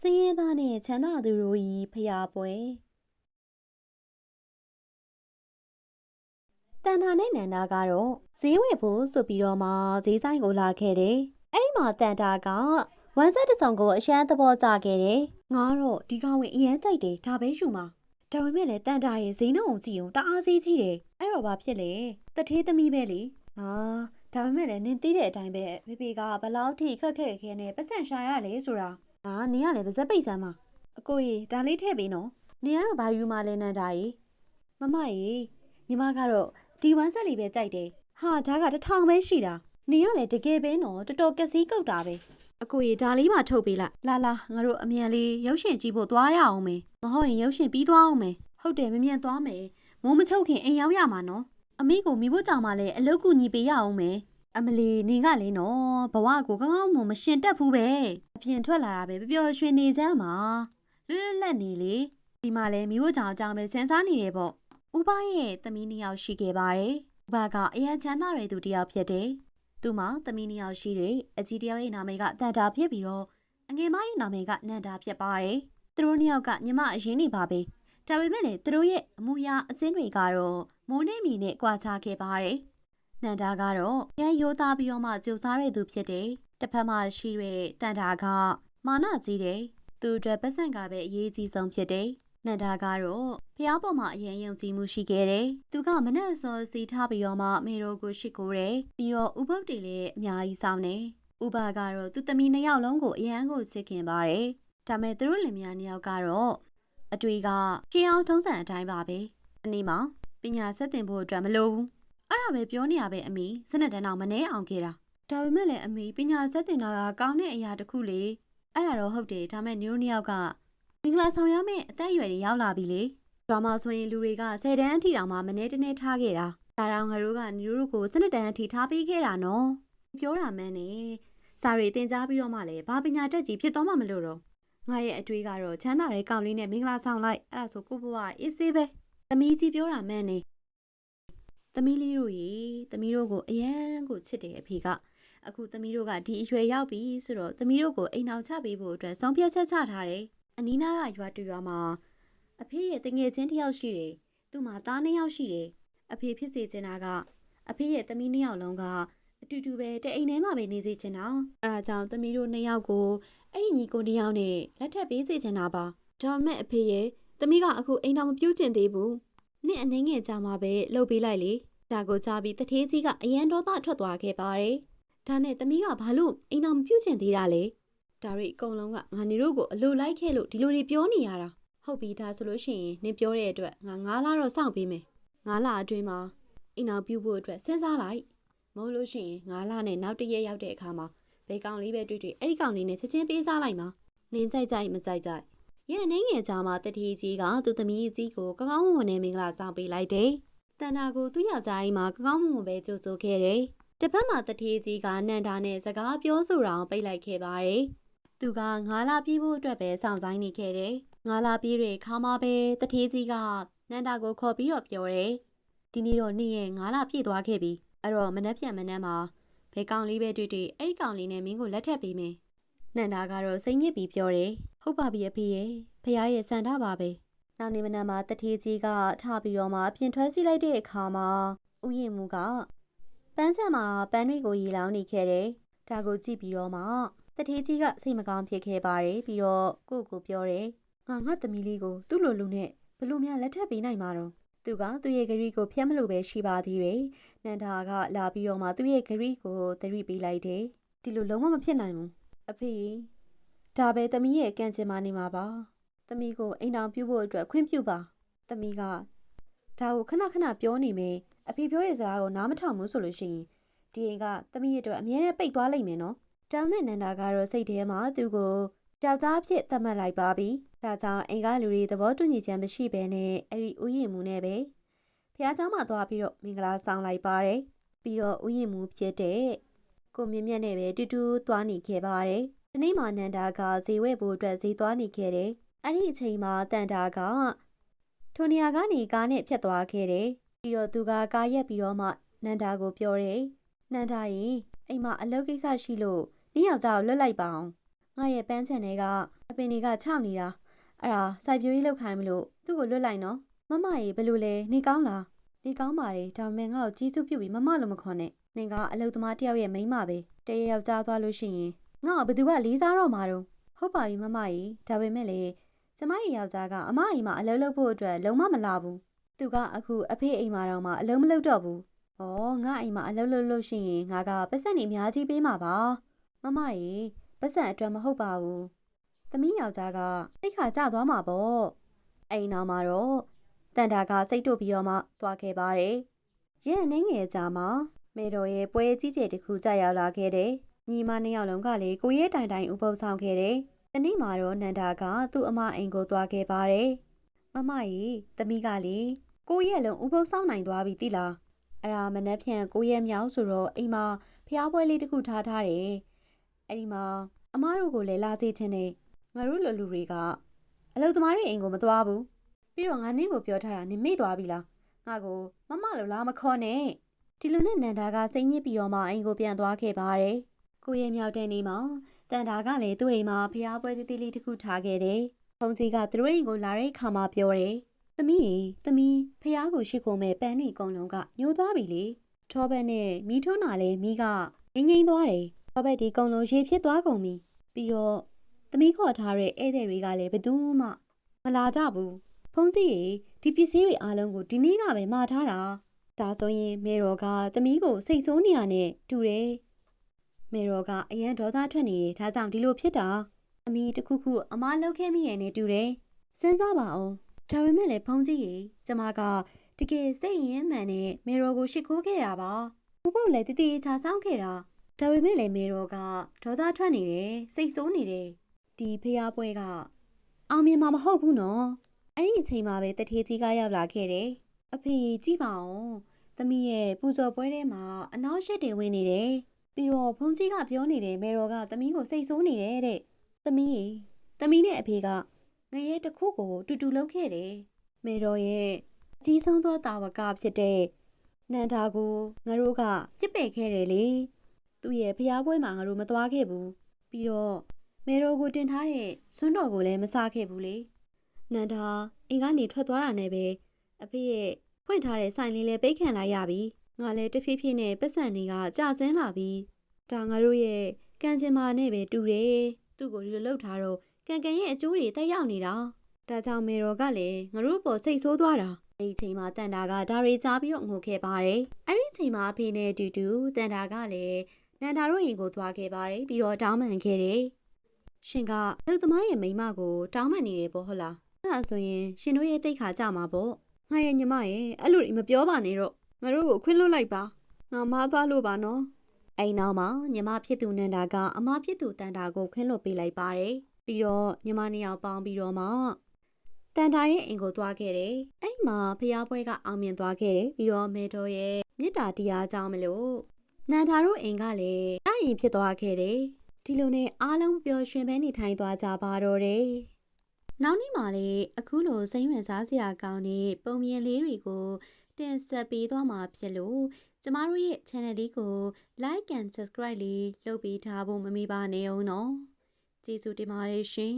စင်းရဲသားနှင့်ချမ်းသာသူတို့၏ဖျားပွဲတန်တာနဲ့နန္ဒာကတော့ဈေးဝယ်ဖို့ဆိုပြီးတော့မှဈေးဆိုင်ကိုလာခဲ့တယ်။အဲ့ဒီမှာတန်တာကဝမ်းဆက်တစ်စုံကိုအရှမ်းသဘောကျခဲ့တယ်။ငါတော့ဒီကောင်ဝင်အရန်ကြိုက်တယ်ဒါပဲယူမှာ။ဒါပေမဲ့လည်းတန်တာရဲ့ဈေးနှုန်းကိုကြည့်အောင်တအားဈေးကြီးတယ်။အဲ့တော့ဘာဖြစ်လဲ။တထေးသမီးပဲလေ။ဟာဒါပေမဲ့လည်းနင်သိတဲ့အတိုင်းပဲဖေဖေကဘလောက်ထိခက်ခက်ခဲနဲ့ပတ်စံရှာရလဲဆိုတာ။ ဟာနင်ကလည်းပါဇက်ပိတ်စမ်းပါ။အကိုကြီးဒါလေးထည့်ပေးနော်။နင်ကဘာယူမှလဲနန္ဒာကြီး။မမကြီးညီမကတော့ဒီဝမ်းဆက်လေးပဲကြိုက်တယ်။ဟာဒါကတစ်ထောင်ပဲရှိတာ။နေရလေတကယ်ပဲနော်တော်တော်ကက်စီးကုတ်တာပဲ။အကိုကြီးဒါလေးမှထုတ်ပေးလိုက်။လာလာငါတို့အမြန်လေးရုပ်ရှင်ကြည့်ဖို့သွားရအောင်မေ။မဟုတ်ရင်ရုပ်ရှင်ပြီးသွားအောင်မေ။ဟုတ်တယ်မမြန်သွားမယ်။မိုးမချုပ်ခင်အိမ်ရောက်ရမှာနော်။အမေကိုမိဖို့ကြောင့်မလဲအလုတ်ကူညီပေးရအောင်မေ။ အမလီနေကလေးနော်ဘဝကိုကောင်းကောင်းမွန်မရှင်တက်ဘူးပဲအပြင်ထွက်လာတာပဲပျော်ရွှင်နေစမ်းပါလွတ်လွတ်လပ်နေလေဒီမှာလဲမိဖို့ကြောင့်အကြောင်းပဲစဉ်းစားနေတယ်ပေါ့ဥပရဲ့သမီးနှစ်ယောက်ရှိခဲ့ပါတယ်ဥပကအရန်ချမ်းသာတဲ့သူတစ်ယောက်ဖြစ်တယ်သူမှသမီးနှစ်ယောက်ရှိတယ်အကြီးတစ်ယောက်ရဲ့နာမည်ကတန်တာဖြစ်ပြီးတော့အငယ်မရဲ့နာမည်ကနန္ဒာဖြစ်ပါတယ်သူတို့နှစ်ယောက်ကညီမအရင်နေပါပဲဒါပေမဲ့လေသူတို့ရဲ့အမှုရာအချင်းတွေကတော့မိုးနေမီနဲ့ကြွာချခဲ့ပါတယ် နန္ဒာကတော့ရန်ရိုးသားပြီးတော့မှကြိုးစားတဲ့သူဖြစ်တယ်တစ်ဖက်မှာရှိတဲ့တန်တာကမာနကြီးတယ်သူအတွက်ပတ်စံကပဲအရေးကြီးဆုံးဖြစ်တယ်နန္ဒာကတော့ဖျားပေါ်မှာအရင်ယုံကြည်မှုရှိခဲ့တယ်သူကမနဲ့စောစီထားပြီးတော့မှမေရိုကိုရှိကိုတယ်ပြီးတော့ဥပုပ်တွေလည်းအများကြီးစောင်းတယ်ဥပကတော့သူသမီးနှစ်ယောက်လုံးကိုအရန်ကိုချစ်ခင်ပါတယ်ဒါမဲ့သူတို့လင်မယားနှစ်ယောက်ကတော့အတွေ့ကရှင်းအောင်ထုံးစံအတိုင်းပါပဲအနည်းမှာပညာဆက်တင်ဖို့အတွက်မလိုဘူး အဲ့ဒါပဲပြောနေရပဲအမေစနက်တန်းအောင်မနှဲအောင်ခဲ့တာဒါပေမဲ့လည်းအမေပညာဆက်တင်တာကကောင်းတဲ့အရာတစ်ခုလေအဲ့ဒါတော့ဟုတ်တယ်ဒါမဲ့ညီတို့နှစ်ယောက်ကမင်္ဂလာဆောင်ရမယ့်အသက်အရွယ်တွေရောက်လာပြီလေဒရာမာဆိုရင်လူတွေက10တန်းအထိတောင်မှမနေတနေထားခဲ့တာဒါတောင်ငါတို့ကညီတို့ကို12တန်းအထိထားပေးခဲ့တာနော်ပြောတာမှန်းနေစာရီတင် जा ပြီးတော့မှလည်းဘာပညာတတ်ကြီးဖြစ်သွားမှမလို့တော့ငါရဲ့အတွေးကတော့ချမ်းသာတဲ့ကောင်လေးနဲ့မင်္ဂလာဆောင်လိုက်အဲ့ဒါဆိုကိုဘဝအေးဆေးပဲသမီးကြီးပြောတာမှန်းနေ သမီးလေးတို့ရေသမီးတို့ကိုအယံကိုချစ်တယ်အဖေကအခုသမီးတို့ကဒီအရွယ်ရောက်ပြီဆိုတော့သမီးတို့ကိုအိမ်အောင်ချပေးဖို့အတွက်ဆုံးဖြတ်ချက်ချထားတယ်အနီးနားကရွာတူရွာမှာအဖေရဲ့တငယ်ချင်းတစ်ယောက်ရှိတယ်သူ့မှာသားနှစ်ယောက်ရှိတယ်အဖေဖြစ်စေချင်တာကအဖေရဲ့သမီးနှစ်ယောက်လုံးကအတူတူပဲတအိမ်ထဲမှာပဲနေစေချင်တာအဲဒါကြောင့်သမီးတို့နှစ်ယောက်ကိုအဲ့ဒီညီကိုနှစ်ယောက်နဲ့လက်ထပ်ပေးစေချင်တာပါဒါမဲ့အဖေရဲ့သမီးကအခုအိမ်တော်မပြုတ်ကျင်သေးဘူး နှစ်အနှင်းငယ်ကြာမှပဲလှုပ်ပေးလိုက်လေဒါကိုကြားပြီးတထေးကြီးကအရန်ဒေါသထွက်သွားခဲ့ပါတယ်ဒါနဲ့သမီးကဘာလို့အိမ်တော်မပြုတ်ကျင်သေးတာလဲဒါရီအကုန်လုံးကငါနေတို့ကိုအလိုလိုက်ခဲ့လို့ဒီလိုတွေပြောနေရတာဟုတ်ပြီဒါဆိုလို့ရှိရင်နင်ပြောတဲ့အတွက်ငါ9လတော့စောင့်ပေးမယ်9လအတွင်းမှာအိမ်တော်ပြုတ်ဖို့အတွက်စဉ်းစားလိုက်မဟုတ်လို့ရှိရင်9လနဲ့နောက်တစ်ရက်ရောက်တဲ့အခါမှာဘယ်ကောင်လေးပဲတွေ့တွေ့အဲ့ဒီကောင်လေးနဲ့ချက်ချင်းပေးစားလိုက်မှာနင်ကြိုက်ကြိုက်မကြိုက်ကြိုက် ရဲ့အနေငယ်ကြားမှာတတိကြီးကသူ့သမီးကြီးကိုကောင်းကောင်းမွန်မွန်နဲ့မင်္ဂလာဆောင်ပေးလိုက်တယ်တန်တာကိုသူ့ယောက်ျားကြီးမှာကောင်းကောင်းမွန်မွန်ပဲကြိုဆိုခဲ့တယ်တစ်ဖက်မှာတတိကြီးကနန္ဒာနဲ့စကားပြောဆိုတာအောင်ပိတ်လိုက်ခဲ့ပါတယ်သူကငါးလာပြေးဖို့အတွက်ပဲစောင့်ဆိုင်နေခဲ့တယ်ငါးလာပြေးတဲ့ခါမှာပဲတတိကြီးကနန္ဒာကိုခေါ်ပြီးတော့ပြောတယ်ဒီနေ့တော့နေ့ရဲ့ငါးလာပြည့်သွားခဲ့ပြီအဲ့တော့မနှက်ပြန်မနှက်မှာဘဲကောင်လေးပဲတွေ့တွေ့အဲ့ဒီကောင်လေးနဲ့မင်းကိုလက်ထပ်ပေးမယ် နန္ဒာကတော့စိတ်ညစ်ပြီးပြောတယ်ဟုတ်ပါပြီအဖေရဲ့ဖះရဲ့စံထားပါပဲနောက်နေ့မနက်မှာတထေးကြီးကထပြီးတော့မှအပြင်ထွက်ကြည့်လိုက်တဲ့အခါမှာဥယျာဉ်မူကပန်းချံမှာပန်းတွေကိုရီလောင်းနေခဲ့တယ်ဒါကိုကြည့်ပြီးတော့မှတထေးကြီးကစိတ်မကောင်းဖြစ်ခဲ့ပါတယ်ပြီးတော့ကိုယ့်ကိုပြောတယ်ငါငါသမီးလေးကိုသူ့လိုလူနဲ့ဘလို့များလက်ထပ်ပေးနိုင်မှာတော့သူကသူ့ရဲ့ဂရီကိုဖျက်မလို့ပဲရှိပါသေးတယ်။နန္ဒာကလာပြီးတော့မှသူ့ရဲ့ဂရီကိုသတိပေးလိုက်တယ်။ဒီလိုလုံးဝမဖြစ်နိုင်ဘူး။ အဖေဒါပဲသမီးရဲ့ကံကြင်မာနေမှာပါ။သမီးကိုအိမ်တော်ပြုဖို့အတွက်ခွင့်ပြုပါ။သမီးကဒါကိုခဏခဏပြောနေမယ်။အဖေပြောတဲ့စကားကိုနားမထောင်ဘူးဆိုလို့ရှိရင်ဒီအိမ်ကသမီးရဲ့အတွက်အမြဲတမ်းပိတ်သွားလိမ့်မယ်နော်။ဒါမဲ့နန္ဒာကတော့စိတ်ထဲမှာသူ့ကိုကြောက်ကြားဖြစ်သတ်မှတ်လိုက်ပါပြီ။ဒါကြောင့်အိမ်ကလူတွေသဘောတူညီချက်မရှိဘဲနဲ့အဲ့ဒီဥယျာဉ်မူနဲ့ပဲဖះเจ้าမှာသွားပြီးတော့မင်္ဂလာဆောင်လိုက်ပါတယ်။ပြီးတော့ဥယျာဉ်မူဖြစ်တဲ့ ကိုမြင့်မြတ်နဲ့ပဲတူတူသွားနေခဲ့ပါတယ်။ဒီနေ့မှနန္ဒာကဈေးဝယ်ဖို့အတွက်ဈေးသွားနေခဲ့တယ်။အဲ့ဒီအချိန်မှာတန်တာကထိုနေရာကနေကားနဲ့ဖြတ်သွားခဲ့တယ်။ပြီးတော့သူကကားရက်ပြီးတော့မှနန္ဒာကိုပြောတယ်။နန္ဒာရင်အိမ်မှာအလုပ်ကိစ္စရှိလို့နေ့ယောက်ျားကိုလွတ်လိုက်ပါအောင်ငါရဲ့ပန်းချန်တွေကအပင်တွေကခြောက်နေတာအဲ့ဒါစိုက်ပျိုးရေးလုပ်ခိုင်းမလို့သူ့ကိုလွတ်လိုက်နော်မမရေဘယ်လိုလဲနေကောင်းလားနေကောင်းပါတယ်ဒါပေမဲ့ငါ့ကိုကြီးစုပြုတ်ပြီးမမလို့မခေါ်နဲ့ နင်ကအလုပ်သမားတယောက်ရဲ့မိန်းမပဲတရယောက်ကြားသွားလို့ရှိရင်ငါ့ကိုဘယ်သူကလေးစားတော့မှာတော့ဟုတ်ပါပြီမမရေဒါပေမဲ့လေကျမရဲ့ယောက်ျားကအမအိမ်မှာအလုပ်လုပ်ဖို့အတွက်လုံးဝမလာဘူးသူကအခုအဖေအိမ်မှာတော့မှအလုပ်မလုပ်တော့ဘူးဩငါအိမ်မှာအလုပ်လုပ်လို့ရှိရင်ငါကပတ်စံနေအများကြီးပေးမှာပါမမရေပတ်စံအတွက်မဟုတ်ပါဘူးသမီးယောက်ျားကတိတ်ခါကြသွားမှာပေါ့အိမ်နောက်မှာတော့တန်တာကစိတ်တို့ပြီးတော့မှသွားခဲ့ပါတယ်ရဲ့နှင်းငယ်ကြားမှာ မေတော်ရဲ့ပွဲကြီးကျယ်တစ်ခုကြာရောက်လာခဲ့တယ်ညီမနှစ်ယောက်လုံးကလေကိုရဲတိုင်တိုင်ဥပုပ်ဆောင်ခဲ့တယ်တနေ့မှာတော့နန္ဒာကသူ့အမအိမ်ကိုသွားခဲ့ပါတယ်မမကြီးသမီးကလေကိုရဲလုံးဥပုပ်ဆောင်နိုင်သွားပြီတိလားအဲ့ဒါမနှက်ဖြန်ကိုရဲမြောက်ဆိုတော့အိမ်မှာဖျားပွဲလေးတစ်ခုထားထားတယ်အဲ့ဒီမှာအမားတို့ကိုလည်းလာစေချင်တယ်ငါတို့လူလူတွေကအလုပ်သမားတွေအိမ်ကိုမသွားဘူးပြီးတော့ငါနင်းကိုပြောထားတာနင်မေ့သွားပြီလားငါကိုမမလိုလားမခေါ်နဲ့ ဒီလိုနဲ့နန္ဒာကစိတ်ညစ်ပြီးတော့မှအိမ်ကိုပြန်သွားခဲ့ပါတယ်ကိုရဲမြောက်တဲ့နေ့မှာတန်တာကလည်းသူ့အိမ်မှာဖျားပွဲသေးသေးလေးတစ်ခုထားခဲ့တယ်ဖုန်ကြီးကသူတို့အိမ်ကိုလာတဲ့အခါမှာပြောတယ်သမီးရေသမီးဖျားကိုရှိခိုးမဲ့ပန်းတွေအကုန်လုံးကညိုသွားပြီလေထောဘက်နဲ့မီးထွန်းနာလဲမီးကငိမ့်ငိမ့်သွားတယ်ထောဘက်ဒီအကုန်လုံးရေဖြစ်သွားကုန်ပြီပြီးတော့သမီးခေါ်ထားတဲ့ဧည့်သည်တွေကလည်းဘယ်သူမှမလာကြဘူးဖုန်ကြီးရေဒီပစ္စည်းတွေအားလုံးကိုဒီနေ့ကပဲမှာထားတာ ဒါဆိုရင်မေရောကသမီးကိုစိတ်ဆိုးနေရနဲ့တူတယ်မေရောကအရန်ဒေါသထွက်နေတယ်ဒါကြောင့်ဒီလိုဖြစ်တာအမီတစ်ခုခုအမားလောက်ခဲ့မိရနဲ့တူတယ်စဉ်းစားပါအောင်ဒါပေမဲ့လည်းဖုန်ကြီးရေကျမကတကယ်စိတ်ရင်းမှန်နဲ့မေရောကိုရှ िख ိုးခဲ့တာပါဥပုပ်လည်းတတိချာစောင်းခဲ့တာဒါပေမဲ့လည်းမေရောကဒေါသထွက်နေတယ်စိတ်ဆိုးနေတယ်ဒီဖျားပွဲကအောင်မြင်မှာမဟုတ်ဘူးနော်အဲ့ဒီအချိန်မှာပဲတထေးကြီးကရောက်လာခဲ့တယ် အဖေကြည့်ပါအောင်သမီးရဲ့ပူဇော်ပွဲထဲမှာအနောက်ရှစ်တွေဝင်နေတယ်ပြီးတော့ဖုန်ကြီးကပြောနေတယ်မေရောကသမီးကိုစိတ်ဆိုးနေတယ်တဲ့သမီးရေသမီးနဲ့အဖေကငရဲတစ်ခုကိုတူတူလုပ်ခဲ့တယ်မေရောရဲ့အကြီးဆုံးသောတာဝကဖြစ်တဲ့နန္ဒာကိုငါတို့ကပြစ်ပယ်ခဲ့တယ်လေသူ့ရဲ့ဖျားပွဲမှာငါတို့မသွားခဲ့ဘူးပြီးတော့မေရောကိုတင်ထားတဲ့စွန်းတော်ကိုလည်းမစားခဲ့ဘူးလေနန္ဒာအင်ကနေထွက်သွားတာနဲ့ပဲ အဖေရဲ့ဖွင့်ထားတဲ့ဆိုင်လေးလည်းပိတ်ခံလိုက်ရပြီငါလည်းတဖြည်းဖြည်းနဲ့ပတ်စံတွေကကြာဆင်းလာပြီဒါငါတို့ရဲ့ကံကျင်မာနဲ့ပဲတူတယ်သူ့ကိုဒီလိုလှုပ်ထားတော့ကံကံရဲ့အကျိုးတွေတက်ရောက်နေတာဒါကြောင့်မေရောကလည်းငါတို့ပေါ်စိတ်ဆိုးသွားတာအဲ့ဒီအချိန်မှာတန်တာကဒါရီကြားပြီးတော့ငိုခဲ့ပါတယ်အဲ့ဒီအချိန်မှာအဖေနဲ့အတူတူတန်တာကလည်းနန္ဒာတို့ရင်ကိုသွားခဲ့ပါတယ်ပြီးတော့တောင်းပန်ခဲ့တယ်ရှင်ကအလုသမားရဲ့မိန်းမကိုတောင်းပန်နေတယ်ပေါ့ဟုတ်လားအဲ့ဒါဆိုရင်ရှင်တို့ရဲ့တိတ်ခါကြမှာပေါ့ ငါရဲ့ညီမရဲ့အဲ့လိုတွေမပြောပါနဲ့တော့ငါတို့ကိုခွင့်လွတ်လိုက်ပါငါမားသွားလို့ပါနော်အိမ်နောက်မှာညီမဖြစ်သူနန္ဒာကအမဖြစ်သူတန်တာကိုခွင့်လွတ်ပေးလိုက်ပါတယ်ပြီးတော့ညီမနှစ်ယောက်ပေါင်းပြီးတော့မှတန်တာရဲ့အိမ်ကိုသွားခဲ့တယ်အဲ့မှာဖျားပွဲကအောင်မြင်သွားခဲ့တယ်ပြီးတော့မေတော်ရဲ့မေတ္တာတရားကြောင့်မလို့နန္ဒာတို့အိမ်ကလည်းအရင်ဖြစ်သွားခဲ့တယ်ဒီလိုနဲ့အားလုံးပျော်ရွှင်ပဲနေထိုင်သွားကြပါတော့တယ် နောက်နေ့မှာလေအခုလိုစိမ့်ဝင်စားစရာကောင်းတဲ့ပုံမြင်လေးတွေကိုတင်ဆက်ပေးသွားမှာဖြစ်လို့ကျမတို့ရဲ့ channel လေးကို like and subscribe လေးလုပ်ပေးထားဖို့မမေ့ပါနဲ့အောင်နော်ကျေးဇူးတင်ပါတယ်ရှင်